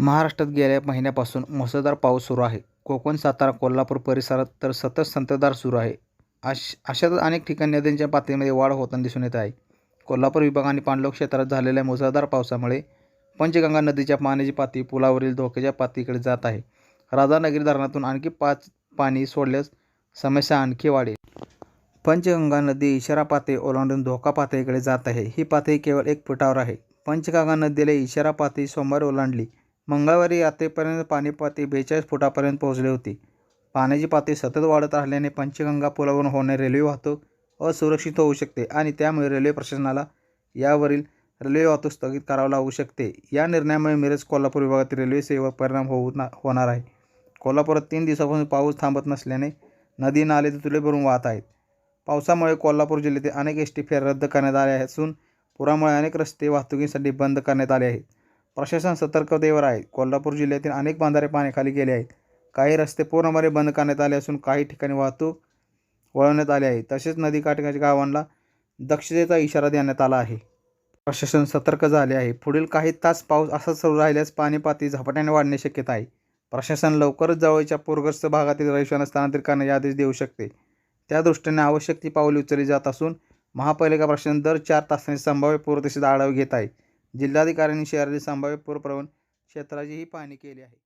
महाराष्ट्रात गेल्या महिन्यापासून मुसळधार पाऊस सुरू आहे. कोकण, सातारा, कोल्हापूर परिसरात तर सतत संततधार सुरू आहे. अश अशातच अनेक ठिकाणी नद्यांच्या पातळीमध्ये वाढ होताना दिसून येत आहे. कोल्हापूर विभाग आणि पाणलोट क्षेत्रात झालेल्या मुसळधार पावसामुळे पंचगंगा नदीच्या पाण्याची पातळी पुलावरील धोक्याच्या पातळीकडे जात आहे. राधानगरी धरणातून आणखी पाच पाणी सोडल्यास समस्या आणखी वाढेल. पंचगंगा नदी इशारा पातळी ओलांडून धोका पातळीकडे जात आहे. ही पातळी केवळ एक फुटावर आहे. पंचगंगा नदीला इशारा पातळी सोमवारी ओलांडली. मंगळवारी रात्रीपर्यंत पाणी पातळी बेचाळीस फुटापर्यंत पोहोचली होती. पाण्याची पातळी सतत वाढत राहिल्याने पंचगंगा पुलावरून होणारी रेल्वे वाहतूक असुरक्षित होऊ शकते आणि त्यामुळे रेल्वे प्रशासनाला यावरील रेल्वे वाहतूक स्थगित करावी लागू शकते. या निर्णयामुळे मिरज-कोल्हापूर विभागातील रेल्वे सेवेवर परिणाम होणार आहे. कोल्हापुरात तीन दिवसापासून पाऊस थांबत नसल्याने नदी नाले तुले भरून वाहत आहेत. पावसामुळे कोल्हापूर जिल्ह्यातील अनेक एस टी फेऱ्या रद्द करण्यात आल्या असून पुरामुळे अनेक रस्ते वाहतुकीसाठी बंद करण्यात आले आहेत. प्रशासन सतर्कतेवर आहे. कोल्हापूर जिल्ह्यातील अनेक बांधारे पाण्याखाली गेले आहेत. काही रस्ते पूर्णपणे बंद करण्यात आले असून काही ठिकाणी वाहतूक वळवण्यात आली आहे. तसेच नदीकाठच्या गावांना दक्षतेचा इशारा देण्यात आला आहे. प्रशासन सतर्क झाले आहे. पुढील काही तास पाऊस असाच सुरू राहिल्यास पाणी पातळी झपाट्याने वाढण्याची शक्यता आहे. प्रशासन लवकरच जवळच्या पूरग्रस्त भागातील रहिवाशांना स्थानांतरित करण्याचे आदेश देऊ शकते. त्यादृष्टीने आवश्यक ती पावले उचलली जात असून महापालिका प्रशासन दर चार तासांनी संभाव्य पूरस्थितीचा आढावा घेत आहे. जिल्हाधिकाऱ्यांनी शहरातील संभाव्य पूरप्रवण क्षेत्राचीही पाहणी केली आहे.